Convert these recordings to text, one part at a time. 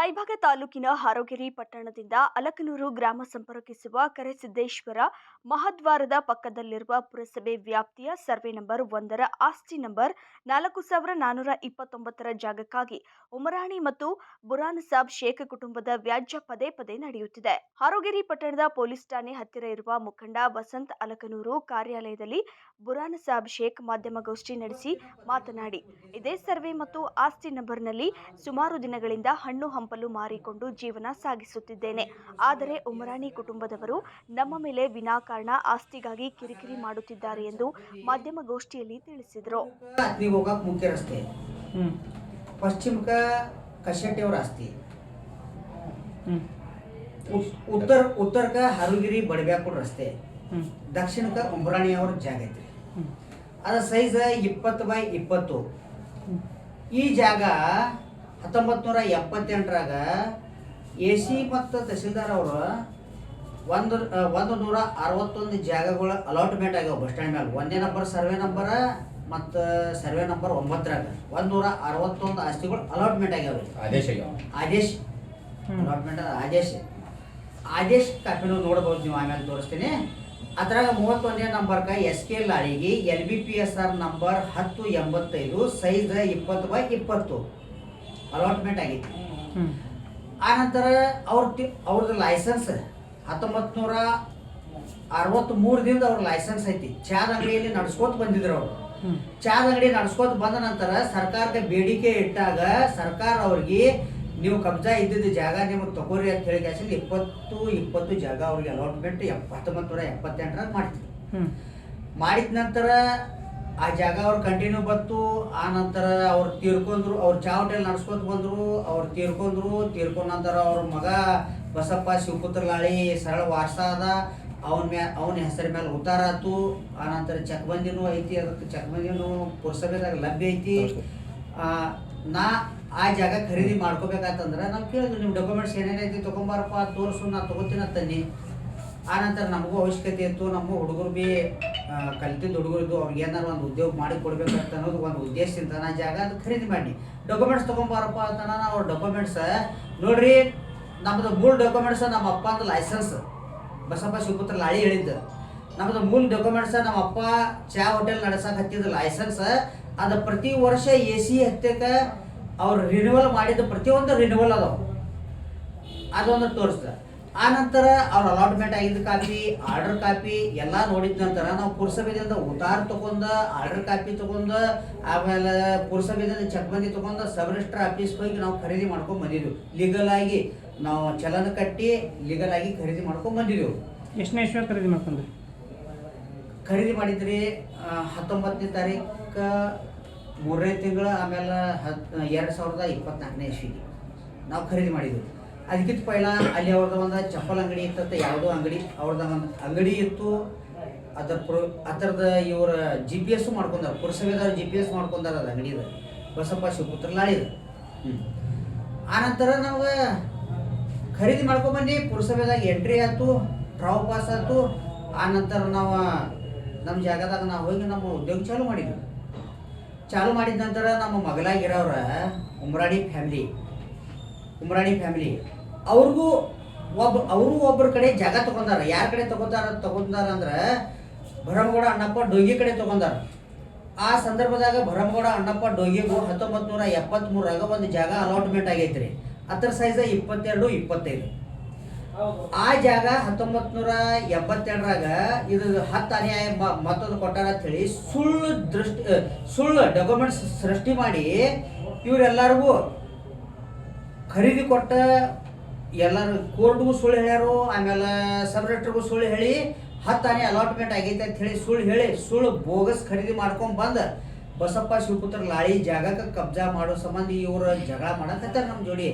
ರಾಯಭಾಗ ತಾಲೂಕಿನ ಹಾರೋಗಿರಿ ಪಟ್ಟಣದಿಂದ ಅಲಕನೂರು ಗ್ರಾಮ ಸಂಪರ್ಕಿಸುವ ಕರೆಸಿದ್ದೇಶ್ವರ ಮಹಾದ್ವಾರದ ಪಕ್ಕದಲ್ಲಿರುವ ಪುರಸಭೆ ವ್ಯಾಪ್ತಿಯ ಸರ್ವೆ ನಂಬರ್ ಒಂದರ ಆಸ್ತಿ ನಂಬರ್ ನಾಲ್ಕು ಸಾವಿರ ನಾನ್ನೂರ ಇಪ್ಪತ್ತೊಂಬತ್ತರ ಜಾಗಕ್ಕಾಗಿ ಉಮರಾಣಿ ಮತ್ತು ಬುರಾನ್ ಸಾಬ್ ಶೇಖ್ ಕುಟುಂಬದ ವ್ಯಾಜ್ಯ ಪದೇ ಪದೇ ನಡೆಯುತ್ತಿದೆ. ಹಾರೋಗಿರಿ ಪಟ್ಟಣದ ಪೊಲೀಸ್ ಠಾಣೆ ಹತ್ತಿರ ಇರುವ ಮುಖಂಡ ವಸಂತ್ ಅಲಕನೂರು ಕಾರ್ಯಾಲಯದಲ್ಲಿ ಬುರಾನ್ ಸಾಬ್ ಶೇಖ್ ಮಾಧ್ಯಮಗೋಷ್ಠಿ ನಡೆಸಿ ಮಾತನಾಡಿ, ಇದೇ ಸರ್ವೆ ಮತ್ತು ಆಸ್ತಿ ನಂಬರ್ನಲ್ಲಿ ಸುಮಾರು ದಿನಗಳಿಂದ ಹಣ್ಣು ಹಂಪಲು ಮಾರಿಕೊಂಡು ಜೀವನ ಸಾಗಿಸುತ್ತಿದ್ದೇನೆ. ಆದರೆ ಉಮರಾಣಿ ಕುಟುಂಬದವರು ನಮ್ಮ ಮೇಲೆ ವಿನಾಕಾರಣ ಆಸ್ತಿಗಾಗಿ ಕಿರಿಕಿರಿ ಮಾಡುತ್ತಿದ್ದಾರೆ ಎಂದು ಮಾಧ್ಯಮಗೋಷ್ಠಿಯಲ್ಲಿ ತಿಳಿಸಿದರು. ಮುಖ್ಯ ರಸ್ತೆ ಪಶ್ಚಿಮಕ ಕಶೆಟ್ಟಿಯವ್ರ ಆಸ್ತಿ. ಉತ್ತರ ಉತ್ತರಕ ಹರುಗಿರಿ ಬಡಬ್ಯಾಕುಡ್ ರಸ್ತೆ. ದಕ್ಷಿಣಕ ದಕ್ಷಿಣಕ್ಕೆ ಉಂಬ್ರಾಣಿ ಅವ್ರ ಜಾಗ ಐತ್ರಿ. ಅದರ ಅದ ಸೈಜ್ ಇಪ್ಪತ್ತು ಬೈ ಇಪ್ಪತ್ತು. ಈ ಜಾಗ ಹತ್ತೊಂಬತ್ತು ನೂರ ಎಪ್ಪತ್ತೆಂಟರಾಗ ಎ ಸಿ ಮತ್ತು ತಹಸೀಲ್ದಾರ್ ಅವರು ಒಂದು ಒಂದು ನೂರ ಅರವತ್ತೊಂದು ಜಾಗಗಳು ಅಲಾಟ್ಮೆಂಟ್ ಆಗ್ಯಾವ ಬಸ್ ಸ್ಟ್ಯಾಂಡ್ ಮೇಲೆ ಒಂದೇ ನಂಬರ್ ಸರ್ವೆ ನಂಬರ ಮತ್ತು ಸರ್ವೆ ನಂಬರ್ ಒಂಬತ್ತರಾಗ. ಒಂದು ನೂರ ಅರವತ್ತೊಂದು ಆಸ್ತಿಗಳು ಅಲಾಟ್ಮೆಂಟ್ ಆಗ್ಯಾವ ಆದೇಶ. ಆದೇಶ. ಅಲಾಟ್ಮೆಂಟ್ ಆದೇಶ. ಆದೇಶ ಕಾಪಿನೂ ನೋಡ್ಬೋದು ನೀವು ಆಮೇಲೆ ತೋರಿಸ್ತೀನಿ. ಅದ್ರಾಗ ಮೂವತ್ತೊಂದನೇ ನಂಬರ್ಕ S K ಲಾಳಿಗೆ L B P S R number ಹತ್ತು ಎಂಬತ್ತೈದು ಸೈಜ್ ಇಪ್ಪತ್ತು ಬೈ ಇಪ್ಪತ್ತು. ಅಲಾಟ್ಮೆಂಟ್ ಆಗೈತಿ ಆನಂತರ ಅವ್ರ ಅವ್ರದ್ದು ಲೈಸೆನ್ಸ್ ಹತ್ತೊಂಬತ್ತು ನೂರ ಅರವತ್ತ್ಮೂರದಿಂದ ಅವ್ರ ಲೈಸೆನ್ಸ್ ಐತಿ. ಚಾದ ಅಂಗಡಿಯಲ್ಲಿ ನಡ್ಸ್ಕೊತ ಬಂದಿದ್ರು ಅವರು. ಚಾದ ಅಂಗಡಿ ನಡ್ಸ್ಕೊತ ಬಂದ ನಂತರ ಸರ್ಕಾರಕ್ಕೆ ಬೇಡಿಕೆ ಇಟ್ಟಾಗ ಸರ್ಕಾರ ಅವ್ರಿಗೆ ನೀವು ಕಬ್ಜಾ ಇದ್ದಿದ್ದ ಜಾಗ ನಿಮಗೆ ತಗೋರಿ ಅಂತ ಹೇಳಿ ಕ್ಯಾಸಿಂದ ಇಪ್ಪತ್ತು ಇಪ್ಪತ್ತು ಜಾಗ ಅವ್ರಿಗೆ ಅಲಾಟ್ಮೆಂಟ್ ಎಪ್ಪ ಹತ್ತೊಂಬತ್ತು ನೂರ ಎಪ್ಪತ್ತೆಂಟರಾಗ ಮಾಡ್ತಿದ್ರು ಮಾಡಿದ ನಂತರ ಆ ಜಾಗ ಅವ್ರು ಕಂಟಿನ್ಯೂ ಬತ್ತು ಆ ನಂತರ ಅವ್ರು ತೀರ್ಕೊಂಡ್ರು ಅವ್ರು ಚಾವಟಿಯಲ್ಲಿ ನಡ್ಸ್ಕೊಂತ ಬಂದ್ರು ಅವ್ರು ತೀರ್ಕೊಂಡ್ರು ತೀರ್ಕೊಂಡ ನಂತರ ಅವ್ರ ಮಗ ಬಸಪ್ಪ ಶಿವಪುತ್ರ ಲಾಳಿ ಸರಳ ವಾರ್ಸ ಅದ ಅವನ ಮ್ಯಾ ಅವನ ಹೆಸರ ಮೇಲೆ ಉತ್ತಾರ ಆಯ್ತು ಆ ನಂತರ ಚಕ್ಬಂದಿನೂ ಐತಿ ಅದಕ್ಕೆ ಚಕ್ಬಂದಿನೂ ಪುರಸಭೆದಾಗ ಲಭ್ಯ ಐತಿ. ನಾ ಆ ಜಾಗ ಖರೀದಿ ಮಾಡ್ಕೋಬೇಕಾತಂದ್ರೆ ನಾವು ಕೇಳಿದ್ರು ನಿಮ್ಮ ಡಾಕ್ಯುಮೆಂಟ್ಸ್ ಏನೇನೈತಿ ತೊಗೊಂಬಾರಪ್ಪ ತೋರಿಸು ನಾ ತೊಗೋತೀನಿ ಅಂತನ್ನಿ ಆ ನಂತರ ನಮಗೂ ಅವಶ್ಯಕತೆ ಇತ್ತು ನಮ್ಮ ಹುಡುಗರು ಆ, ಕಲ್ತಿದ್ದ ಹುಡುಗರು ಇದ್ದು ಅವ್ರಿಗೆ ಏನಾರು ಒಂದು ಉದ್ಯೋಗ ಮಾಡಿ ಕೊಡ್ಬೇಕಂತ ಅನ್ನೋದು ಒಂದು ಉದ್ದೇಶದಿಂದ ನಾ ಜಾಗ ಅದು ಖರೀದಿ ಮಾಡಿ. ಡಾಕ್ಯುಮೆಂಟ್ಸ್ ತೊಗೊಂಬಾರಪ್ಪ ಅಂತ ನಾನು ಅವ್ರ ಡಾಕ್ಯುಮೆಂಟ್ಸ್ ನೋಡ್ರಿ ನಮ್ಮದು ಮೂಲ ಡಾಕ್ಯುಮೆಂಟ್ಸ್ ನಮ್ಮ ಅಪ್ಪ ಲೈಸೆನ್ಸ್ ಬಸಪ್ಪ ಶಿವಪುತ್ರ ಲಾಳಿ ಹೇಳಿದ್ದು. ನಮ್ಮದು ಮೂಲ ಡಾಕ್ಯುಮೆಂಟ್ಸ್ ನಮ್ಮ ಅಪ್ಪ ಚಾ ಹೋಟೆಲ್ ನಡೆಸಕ್ಕೆ ಹತ್ತಿದ ಲೈಸೆನ್ಸ್ ಅದು ಪ್ರತಿ ವರ್ಷ ಎ ಸಿ ಹತ್ತಕ್ಕೆ ಅವ್ರು ರಿನ್ಯೂವಲ್ ಮಾಡಿದ ಪ್ರತಿಯೊಂದು ರಿನ್ಯೂವಲ್ ಅದಾವ. ಅದೊಂದು ತೋರಿಸ್ದ. ಆ ನಂತರ ಅವ್ರ ಅಲಾಟ್ಮೆಂಟ್ ಆಗಿದ್ದ ಕಾಪಿ ಆರ್ಡರ್ ಕಾಪಿ ಎಲ್ಲ ನೋಡಿದ ನಂತರ ನಾವು ಪುರಸಭೆದಿಂದ ಉತಾರ್ ತಗೊಂಡ ಆರ್ಡರ್ ಕಾಪಿ ತಗೊಂಡ ಆಮೇಲೆ ಪುರಸಭೆದಿಂದ ಚಕ್ಬಂದಿ ತಗೊಂಡ ಸಬ್ ರಿಜಿಸ್ಟರ್ ಆಫೀಸ್ ಹೋಗಿ ನಾವು ಖರೀದಿ ಮಾಡ್ಕೊಂಡ್ ಬಂದಿದ್ವಿ. ಲೀಗಲ್ ಆಗಿ ನಾವು ಚಲನ ಕಟ್ಟಿ ಲೀಗಲ್ ಆಗಿ ಖರೀದಿ ಮಾಡ್ಕೊಂಡ್ ಬಂದಿದ್ದೆವು ಎಷ್ಟನೇ ಇಶ್ವ ಖರೀದಿ ಮಾಡ್ಕೊಂಡ್ರಿ? ಖರೀದಿ ಮಾಡಿದ್ರಿ ಹತ್ತೊಂಬತ್ತನೇ ತಾರೀಕು ಮೂರನೇ ತಿಂಗಳು ಆಮೇಲೆ ಹತ್ತು ಎರಡು ಸಾವಿರದ ಇಪ್ಪತ್ನಾಲ್ಕನೇ ಇಸ್ವಿಗೆ ನಾವು ಖರೀದಿ ಮಾಡಿದ್ವಿ. ಅದಕ್ಕಿಂತ ಪೈಲ ಅಲ್ಲಿ ಅವ್ರದ್ದು ಒಂದು ಚಪ್ಪಲ್ ಅಂಗಡಿ ಇತ್ತಂತ ಯಾವುದೋ ಅಂಗಡಿ ಅವ್ರದ್ದು ಒಂದು ಅಂಗಡಿ ಇತ್ತು. ಅದ್ರ ಪ್ರ ಅದರದ ಇವರ ಜಿ ಪಿ ಎಸ್ ಮಾಡ್ಕೊಂಡಾರ ಪುರಸಭೆದವ್ರು ಜಿ ಪಿ ಎಸ್ ಮಾಡ್ಕೊಂಡಾರ ಅದು ಅಂಗಡಿದ ಬಸಪ್ಪ ಶಿವಪುತ್ರ ಆ ಆನಂತರ ನಾವು ಖರೀದಿ ಮಾಡ್ಕೊಂಬಂದು ಪುರಸಭೆದಾಗ ಎಂಟ್ರಿ ಆಯ್ತು ಟ್ರಾವ್ ಪಾಸ್ ಆಯ್ತು. ಆ ನಂತರ ನಾವು ನಮ್ಮ ಜಾಗದಾಗ ನಾವು ಹೋಗಿ ನಮ್ಮ ಉದ್ಯೋಗ ಚಾಲು ಮಾಡಿದ್ವಿ. ಚಾಲೂ ಮಾಡಿದ ನಂತರ ನಮ್ಮ ಮಗಲಾಗಿರೋರ ಉಮ್ರಾಡಿ ಫ್ಯಾಮಿಲಿ ಉಮ್ರಾಣಿ ಫ್ಯಾಮಿಲಿ ಅವ್ರಿಗೂ ಒಬ್ಬ ಅವರು ಒಬ್ಬರ ಕಡೆ ಜಾಗ ತಗೊಂಡಾರ. ಯಾರ ಕಡೆ ತಗೊಂಡಾರ ತಗೊಂಡಾರ ಅಂದ್ರೆ ಭರಮಗೌಡ ಅಣ್ಣಪ್ಪ ಡೋಗಿ ಕಡೆ ತಗೊಂಡಾರ. ಆ ಸಂದರ್ಭದಾಗ ಭರಮಗೌಡ ಅಣ್ಣಪ್ಪ ಡೋಗಿಗೂ ಹತ್ತೊಂಬತ್ತು ನೂರ ಎಪ್ಪತ್ತ್ಮೂರಾಗ ಒಂದು ಜಾಗ ಅಲಾಟ್ಮೆಂಟ್ ಆಗೈತ್ರಿ. ಅದರ ಸೈಜ್ ಇಪ್ಪತ್ತೆರಡು, ಇಪ್ಪತ್ತೈದು. ಆ ಜಾಗ ಹತ್ತೊಂಬತ್ತು ನೂರ ಎಂಬತ್ತೆರಡರಾಗ ಇದು ಹತ್ತು ಅನ್ಯಾಯ ಮತ್ತೊಂದು ಕೊಟ್ಟಾರ ಅಂತ ಹೇಳಿ ಸುಳ್ಳು ದೃಷ್ಟಿ, ಸುಳ್ಳು ಡಾಕ್ಯುಮೆಂಟ್ಸ್ ಸೃಷ್ಟಿ ಮಾಡಿ ಇವರೆಲ್ಲರಿಗೂ ಖರೀದಿ ಕೊಟ್ಟ ಎಲ್ಲರೂ ಕೋರ್ಟ್ಗೂ ಸುಳ್ಳು ಹೇಳ್ಯಾರು, ಆಮೇಲೆ ಸಬ್ ಸುಳ್ಳು ಹೇಳಿ ಹತ್ತು ಆನೆ ಅಲಾಟ್ಮೆಂಟ್ ಆಗೈತೆ ಅಂತ ಹೇಳಿ ಸುಳ್ಳು ಹೇಳಿ, ಸುಳ್ಳು ಬೋಗಸ್ ಖರೀದಿ ಮಾಡ್ಕೊಂಡ್ ಬಂದ. ಬಸಪ್ಪ ಶಿವಪುತ್ರ ಲಾಳಿ ಜಾಗಕ್ಕೆ ಕಬ್ಜಾ ಮಾಡೋ ಸಂಬಂಧಿ ಇವ್ರ ಜಗಳ ಮಾಡಕತ್ತಾರೆ ನಮ್ಮ ಜೋಡಿ.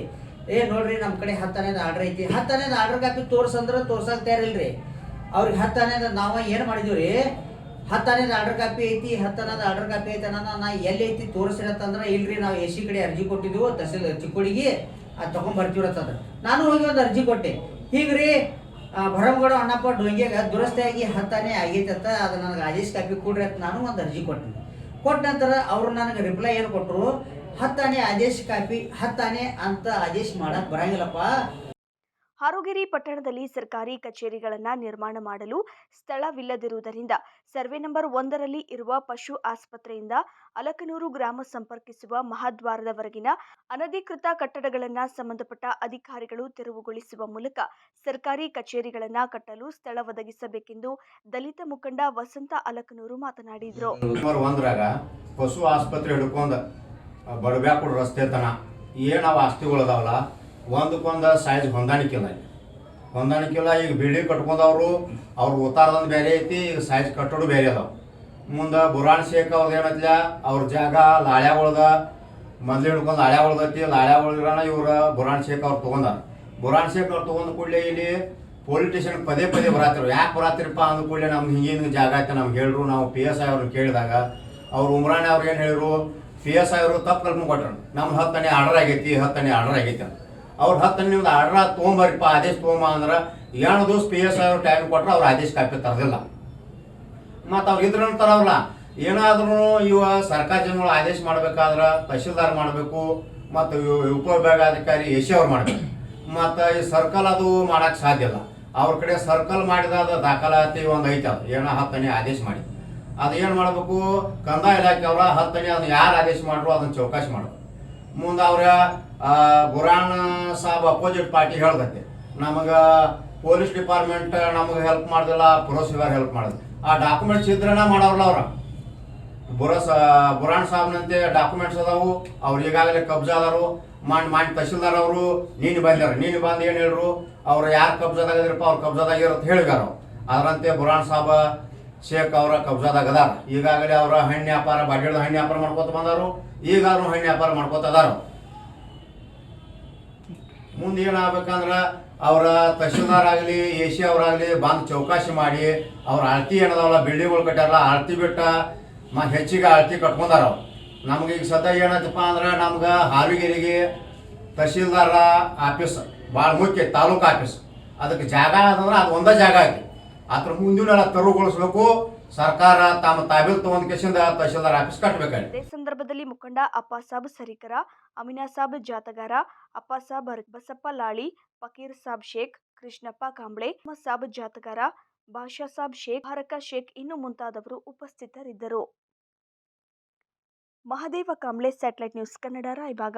ಏ ನೋಡ್ರಿ ನಮ್ಮ ಕಡೆ ಹತ್ತನೇದು ಆರ್ಡರ್ ಐತಿ. ಹತ್ತು ಆನೆದ ಆರ್ಡರ್ ಕಾಪಿ ತೋರ್ಸಂದ್ರೆ ತೋರ್ಸಕ್ ತಯಾರಿಲ್ರಿ. ಅವ್ರಿಗೆ ಹತ್ತು ಆನೆದ ನಾವು ಏನು ಮಾಡಿದ್ವಿ ರೀ ಹತ್ತು ಆನೆದ ಆರ್ಡರ್ ಕಾಪಿ ಐತಿ ಹತ್ತು ಆನೆದ ಆರ್ಡರ್ ಕಾಪಿ ಐತಿ ನಾನು ನಾ ಎಲ್ಲಿ ಐತಿ ತೋರಿಸಿರತ್ತಂದ್ರೆ ಇಲ್ರಿ, ನಾವು ಎ ಸಿ ಕಡೆ ಅರ್ಜಿ ಕೊಟ್ಟಿದ್ವು ತಹಸೀಲ್ ಚಿಕ್ಕೋಡಿಗೆ. ಅದು ತೊಗೊಂಬರ್ತಿರತ್ತದ ನಾನು ಹೋಗಿ ಒಂದು ಅರ್ಜಿ ಕೊಟ್ಟೆ. ಹೀಗ್ರಿ ರೀ ಭರಮಗಡ ಅಣ್ಣಪ್ಪ ಡೊಂಗ್ಯಾಗ ದುರಸ್ತಿಯಾಗಿ ಹತ್ತಾನೆ ಆಗೈತೆ ಅಂತ ಅದು ನನಗೆ ಆದೇಶ ಕಾಪಿ ಕೊಡ್ರಿ ಅಂತ ನಾನು ಒಂದು ಅರ್ಜಿ ಕೊಟ್ಟೆ. ಕೊಟ್ಟ ನಂತರ ಅವರು ನನಗೆ ರಿಪ್ಲೈ ಏನು ಕೊಟ್ಟರು ಹತ್ತಾನೆ ಆದೇಶ ಕಾಪಿ, ಹತ್ತಾನೆ ಅಂತ ಆದೇಶ ಮಾಡಕ್ ಬರಂಗಿಲ್ಲಪ್ಪ. ಹಾರೋಗಿರಿ ಪಟ್ಟಣದಲ್ಲಿ ಸರ್ಕಾರಿ ಕಚೇರಿಗಳನ್ನು ನಿರ್ಮಾಣ ಮಾಡಲು ಸ್ಥಳವಿಲ್ಲದಿರುವುದರಿಂದ ಸರ್ವೆ ನಂಬರ್ ಒಂದರಲ್ಲಿ ಇರುವ ಪಶು ಆಸ್ಪತ್ರೆಯಿಂದ ಅಲಕನೂರು ಗ್ರಾಮ ಸಂಪರ್ಕಿಸುವ ಮಹಾದ್ವಾರದವರೆಗಿನ ಅನಧಿಕೃತ ಕಟ್ಟಡಗಳನ್ನು ಸಂಬಂಧಪಟ್ಟ ಅಧಿಕಾರಿಗಳು ತೆರವುಗೊಳಿಸುವ ಮೂಲಕ ಸರ್ಕಾರಿ ಕಚೇರಿಗಳನ್ನು ಕಟ್ಟಲು ಸ್ಥಳ ಒದಗಿಸಬೇಕೆಂದು ದಲಿತ ಮುಖಂಡ ವಸಂತ ಅಲಕನೂರು ಮಾತನಾಡಿದರು. ಪಶು ಆಸ್ಪತ್ರೆ ಹಿಡ್ಕೊಂಡು ಬಡಬ್ಯಾಕುಡ್ ರಸ್ತೆ ತನ. ಏನು ಆಸ್ತಿಗಳದಾವಲ್ಲ? ಒಂದಕ್ಕೊಂದು ಸೈಜ್ ಹೊಂದಾಣಿಕೆ ಇಲ್ಲ ಇಲ್ಲಿ ಹೊಂದಾಣಿಕೆ ಇಲ್ಲ, ಈಗ ಬಿಲ್ಡಿಂಗ್ ಕಟ್ಕೊಂಡವರು, ಅವ್ರ ಉತ್ತಾರದಂದು ಬೇರೆ ಐತಿ, ಈಗ ಸೈಜ್ ಕಟ್ಟೋದು ಬೇರೆ ಅದಾವ. ಮುಂದೆ ಬುರಾಣ್ ಶೇಖ್ ಅವ್ರದ್ದು ಏನತ್ಲ, ಅವ್ರ ಜಾಗ ಲಾಳ್ಯಾಗೊಳ್ದ ಮೊದ್ಲು ಹಿಡ್ಕೊಂಡು ಲಾಳ್ಯಾಗೊಳ್ದೈತಿ ಲಾಳ್ಯಾಗೊಳ್ದಿರೋಣ ಇವ್ರ ಬುರಾಣ್ ಶೇಖ್ ಅವ್ರು ತೊಗೊಂಡಾರ. ಬುರಾಣ್ ಶೇಖ್ ಅವ್ರು ತೊಗೊಂಡ ಕೂಡಲೇ ಇಲ್ಲಿ ಪೊಲೀಸ್ ಸ್ಟೇಷನ್ಗೆ ಪದೇ ಪದೇ ಬರತ್ತಿರು ಯಾಕೆ ಬರತ್ತಿರಪ್ಪ ಅಂದ ಕೂಡಲೇ ನಮ್ಗೆ ಹಿಂಗಿನ ಜಾಗ ಐತೆ ನಮ್ಗೆ ಹೇಳ್ರು, ನಾವು ಪಿ ಎಸ್ ಐ ಅವ್ರನ್ನ ಕೇಳಿದಾಗ. ಅವ್ರು ಉಮ್ರಾಣಿ ಅವ್ರು ಏನು ಹೇಳಿದ್ರು, ಪಿ ಎಸ್ ಐ ಅವರು ತಪ್ಪು ಕಲ್ಪನೆ ಕೊಟ್ಟರು ನಮ್ಮ ಹತ್ತನೇ ಆರ್ಡರ್ ಆಗೈತಿ, ಹತ್ತನೇ ಆರ್ಡರ್ ಆಗೈತೆ ಅಂತ. ಅವ್ರು ಹತ್ತನೇ ನಿಮ್ದು ಆರ್ಡರ್ ತೊಗೊಂಬರಿಪ್ಪ ಆದೇಶ ತೊಗೊಂಬ ಅಂದ್ರೆ ಏಳು ದಿವಸ ಪಿ ಎಸ್ ಅವ್ರು ಟೈಮ್ ಕೊಟ್ರೆ ಅವ್ರು ಆದೇಶ ಕಾಪಿ ತರದಿಲ್ಲ. ಮತ್ತು ಅವ್ರು ಇದ್ರ ತರವಲ್ಲ ಏನಾದ್ರೂ ಇವ ಸರ್ಕಾರಿ ಜನಗಳು ಆದೇಶ ಮಾಡ್ಬೇಕಾದ್ರೆ ತಹಶೀಲ್ದಾರ್ ಮಾಡಬೇಕು, ಮತ್ತು ಉಪವಿಭಾಗಾಧಿಕಾರಿ ಎ ಸಿ ಅವ್ರು ಮಾಡಬೇಕು. ಮತ್ತು ಈ ಸರ್ಕಲ್ ಅದು ಮಾಡಕ್ಕೆ ಸಾಧ್ಯ ಇಲ್ಲ. ಅವ್ರ ಕಡೆ ಸರ್ಕಲ್ ಮಾಡಿದಾದ ದಾಖಲಾತಿ ಒಂದು ಐತೆ ಅದು, ಏನೋ ಹತ್ತನೇ ಆದೇಶ ಮಾಡಿ. ಅದು ಏನು ಮಾಡಬೇಕು, ಕಂದಾಯ ಇಲಾಖೆ ಅವರ ಹತ್ತನೇ ಅದನ್ನ ಯಾರು ಆದೇಶ ಮಾಡ್ರು ಅದನ್ನ ಚೌಕಾಶಿ ಮಾಡಬೇಕು. ಮುಂದೆ ಅವ್ರ ಆ, ಬುರಾನ್ ಸಾಬ್ ಅಪೋಸಿಟ್ ಪಾರ್ಟಿ ಹೇಳ್ದೈತೆ ನಮಗೆ ಪೊಲೀಸ್ ಡಿಪಾರ್ಟ್ಮೆಂಟ್ ನಮಗೆ ಹೆಲ್ಪ್ ಮಾಡ್ದಿಲ್ಲ ಪುರಸಭೆಯವ್ರು ಹೆಲ್ಪ್ ಮಾಡಿದ್ರು. ಆ ಡಾಕ್ಯುಮೆಂಟ್ಸ್ ಇದ್ರನ ಮಾಡವ್ರಲ್ಲ ಅವ್ರ. ಬುರಸ್ ಬುರಾಣ್ ಸಾಬ್ನಂತೆ ಡಾಕ್ಯುಮೆಂಟ್ಸ್ ಅದಾವು ಅವ್ರು ಈಗಾಗಲೇ ಕಬ್ಜಾ ಅದಾರು. ಮಾಡಿ ಮಾಡಿ ತಹಶೀಲ್ದಾರ್ ಅವರು ನೀನು ಬಂದಾರ ನೀನು ಬಂದು ಏನು ಹೇಳ್ರು? ಅವ್ರು ಯಾರು ಕಬ್ಜಾದಾಗ ಇದ್ರಪ್ಪ ಅವ್ರು ಕಬ್ಜಾದಾಗಿರೋ ಹೇಳಿದಾರ. ಅದರಂತೆ ಬುರಾಣ್ ಸಾಬ ಶೇಖ್ ಅವರ ಕಬ್ಜಾದಾಗ ಅದಾರ. ಈಗಾಗಲೇ ಅವರ ಹಣ್ಣು ವ್ಯಾಪಾರ ಬಾಗೇಳ್ದ ಹಣ್ಣು ವ್ಯಾಪಾರ ಮಾಡ್ಕೊತ ಬಂದಾರು. ಈಗಾದ್ರೂ ಹಣ್ಣು ವ್ಯಾಪಾರ ಮಾಡ್ಕೋತ ಅದಾರ ಮುಂದೆ ಏನಾಗಬೇಕಂದ್ರೆ ಅವರ ತಹಶೀಲ್ದಾರ್ ಆಗಲಿ ಎ ಸಿ ಅವರಾಗಲಿ ಬಂದು ಚೌಕಾಶಿ ಮಾಡಿ ಅವ್ರ ಅಳತಿ ಏನದಾವಲ್ಲ, ಬಿಲ್ಡಿಂಗ್ಗಳು ಕಟ್ಟಾರಲ್ಲ ಅಳತಿ ಬಿಟ್ಟ ಮ ಹೆಚ್ಚಿಗೆ ಅಳತಿ ಕಟ್ಕೊಂಡಾರ ಅವ್ರು. ನಮ್ಗೆ ಈಗ ಸದ್ಯ ಏನಾಯ್ತಪ್ಪ ಅಂದ್ರೆ ನಮ್ಗೆ ಹಾವಿಗೆರಿಗೆ ತಹಶೀಲ್ದಾರ ಆಫೀಸ್ ಭಾಳ ಮುಖ್ಯ ತಾಲೂಕು ಆಫೀಸ್. ಅದಕ್ಕೆ ಜಾಗ ಅಂತಂದ್ರೆ ಅದು ಒಂದೇ ಜಾಗ ಐತಿ. ಅದ್ರ ಮುಂದಿನ ತೆರವುಗೊಳಿಸ್ಬೇಕು, ಸರ್ಕಾರ ತಮ್ಮ ತಾಬೀಲ್ ತಗೊಂಡ್ ಕೇಸಿಂದ ತಹಶೀಲ್ದಾರ್ ಆಫೀಸ್ ಕಟ್ಟಬೇಕಾಗಿ ಇದೇ ಸಂದರ್ಭದಲ್ಲಿ ಮುಖಂಡ ಅಪ್ಪಾಸಾಬ್ ಸರಿಕರ ಅಮಿನಾಸಾಬ್ ಜಾತಗಾರ ಅಪ್ಪಾಸಾಬ್ ಬಸಪ್ಪ ಲಾಳಿ, ಫಕೀರ್ ಸಾಬ್ ಶೇಖ್, ಕೃಷ್ಣಪ್ಪ ಕಾಂಬ್ಳೆ ಸಾಬ್ ಜಾತಗಾರ ಬಾಷಾ ಸಾಬ್ ಶೇಖ್ ಹರಕ ಶೇಖ್ ಇನ್ನು ಮುಂತಾದವರು ಉಪಸ್ಥಿತರಿದ್ದರು. Mahadev Kamble satellite news, Kannada Raibag.